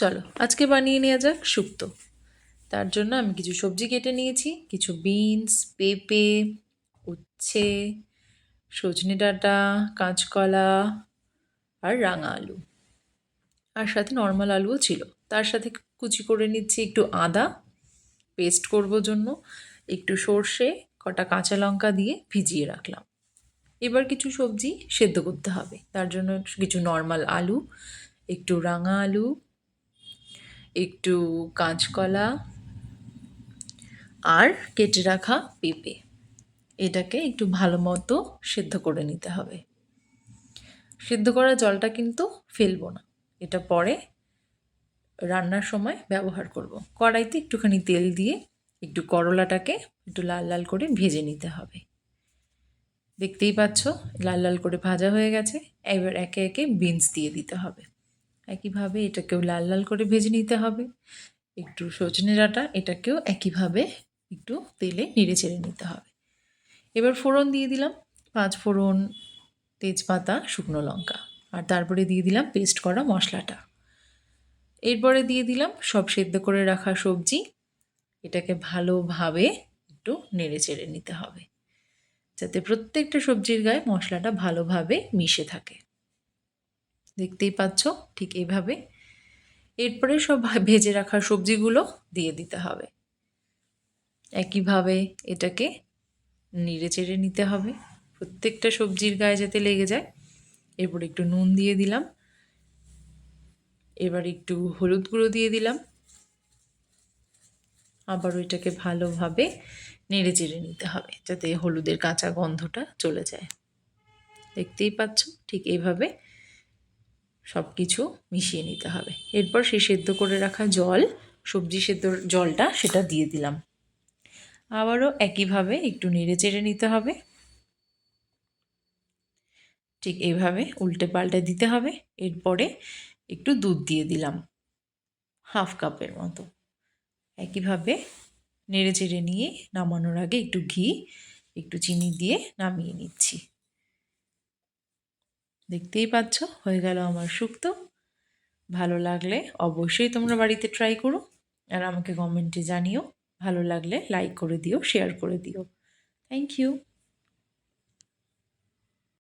চলো, আজকে বানিয়ে নেওয়া যাক শুক্তো। তার জন্য আমি কিছু সবজি কেটে নিয়েছি, কিছু বিনস, পেঁপে, উচ্ছে, সজনে ডাঁটা, কাঁচকলা আর রাঙা আলু। আর সাথে নর্মাল আলুও ছিল। তার সাথে কুচি করে নিচ্ছি একটু আদা পেস্ট করব জন্য। একটু সর্ষে, কটা কাঁচা লঙ্কা দিয়ে ভিজিয়ে রাখলাম। এবার কিছু সবজি সেদ্ধ করতে হবে। তার জন্য কিছু নর্মাল আলু, একটু রাঙা আলু একটু কাঁচকলা আর কেটে রাখা পেঁপে। এটাকে একটু ভালো মতো সেদ্ধ করে নিতে হবে। সেদ্ধ করা জলটা কিন্তু ফেলব না। এটা পরে রান্নার সময় ব্যবহার করব। কড়াইতে একটুখানি তেল দিয়ে একটু করলাটাকে একটু লাল লাল করে ভেজে নিতে হবে। দেখতেই পাচ্ছ, লাল লাল করে ভাজা হয়ে গেছে। এবার একে একে বিনস দিয়ে দিতে হবে। একইভাবে এটাকেও লাল লাল করে ভেজে নিতে হবে। একটু সজনে ডাঁটা, এটাকেও একইভাবে একটু তেলে নেড়ে চেড়ে নিতে হবে। এবার ফোড়ন দিয়ে দিলাম পাঁচ ফোড়ন তেজপাতা, শুকনো লঙ্কা আর তারপরে দিয়ে দিলাম পেস্ট করা মশলাটা। এরপরে দিয়ে দিলাম সব সেদ্ধ করে রাখা সবজি। এটাকে ভালোভাবে একটু নেড়ে চেড়ে নিতে হবে, যাতে প্রত্যেকটা সবজির গায়ে মশলাটা ভালোভাবে মিশে থাকে। দেখতেই পাচ্ছ, ঠিক এইভাবে এরপরে সব ভেজে রাখা সবজিগুলো দিয়ে দিতে হবে। একইভাবে এটাকে নেড়ে চেড়ে নিতে হবে। প্রত্যেকটা সবজির গায়ে যাতে লেগে যায়। এরপর একটু নুন দিয়ে দিলাম। এবার একটু হলুদ গুঁড়ো দিয়ে দিলাম। আবার ওইটাকে ভালোভাবে নেড়ে চেড়ে নিতে হবে, যাতে হলুদের কাঁচা গন্ধটা চলে যায়। দেখতেই পাচ্ছ, ঠিক এইভাবে সব কিছু মিশিয়ে নিতে হবে। এরপর সেই সেদ্ধ করে রাখা জল, সবজি সেদ্ধ জলটা সেটা দিয়ে দিলাম। আবারও একইভাবে একটু নেড়ে চেড়ে নিতে হবে। ঠিক এইভাবে উল্টে পাল্টে দিতে হবে। এরপরে একটু দুধ দিয়ে দিলাম। হাফ কাপের মতো। একইভাবে নেড়ে চেড়ে নিয়ে নামানোর আগে একটু ঘি, একটু চিনি দিয়ে নামিয়ে নিচ্ছি। দেখতেই পাচ্ছ, হয়ে গেল আমার সুক্ত। ভালো লাগলে অবশ্যই তোমরা বাড়িতে ট্রাই করো আর আমাকে কমেন্টে জানিও। ভালো লাগলে লাইক করে দিও শেয়ার করে দিও। Thank you